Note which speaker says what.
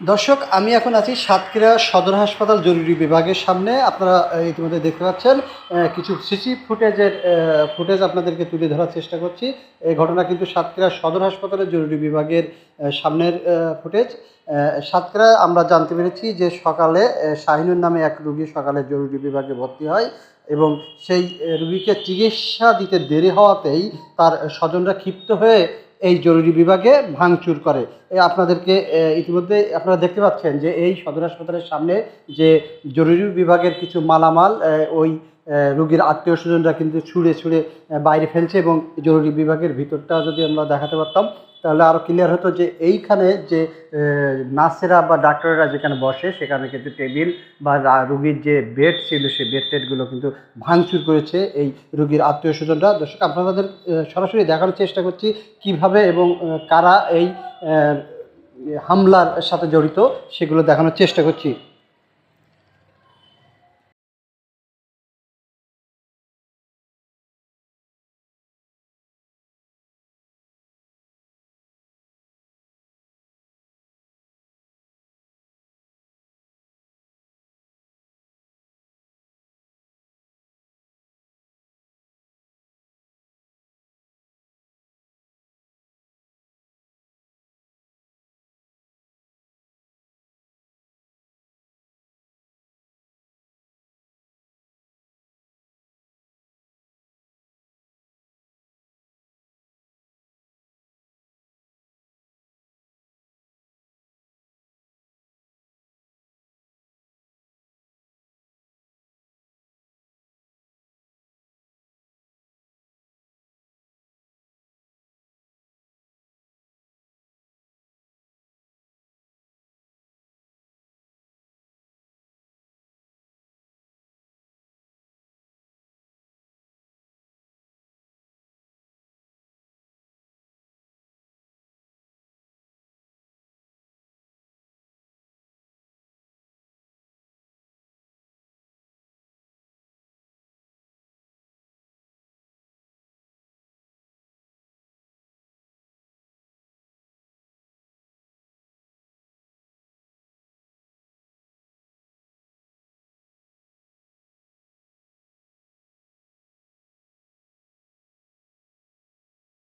Speaker 1: দর্শক, আমি এখন আছি সাতক্ষীরা সদর হাসপাতাল জরুরি বিভাগের সামনে। আপনারা ইতিমধ্যে দেখতে পাচ্ছেন কিছু সিসি ফুটেজের ফুটেজ আপনাদেরকে তুলে ধরার চেষ্টা করছি। এই ঘটনা কিন্তু সাতক্ষীরা সদর হাসপাতালের জরুরি বিভাগের সামনের ফুটেজ। সাতক্ষীরা, আমরা জানতে পেরেছি যে সকালে শাহিনুর নামে এক রুগী সকালে জরুরি বিভাগে ভর্তি হয় এবং সেই রুগীকে চিকিৎসা দিতে দেরি হওয়াতেই তার স্বজনরা ক্ষিপ্ত হয়ে এই জরুরি বিভাগে ভাঙচুর করে। আপনাদেরকে ইতিমধ্যে আপনারা দেখতে পাচ্ছেন যে এই সদর হাসপাতালের সামনে যে জরুরি বিভাগের কিছু মালামাল ওই রোগীর আত্মীয় স্বজনরা কিন্তু ছুঁড়ে ছুঁড়ে বাইরে ফেলছে এবং জরুরি বিভাগের ভিতরটা যদি আমরা দেখাতে পারতাম তাহলে আরও ক্লিয়ার হতো যে এইখানে যে নার্সেরা বা ডাক্তাররা যেখানে বসে, সেখানে কিন্তু টেবিল বা রুগীর যে বেড ছিল, সেই বেড টেডগুলো কিন্তু ভাঙচুর করেছে এই রুগীর আত্মীয় স্বজনরা। দর্শক, আপনাদের সরাসরি দেখানোর চেষ্টা করছি কীভাবে এবং কারা এই হামলার সাথে জড়িত, সেগুলো দেখানোর চেষ্টা করছি।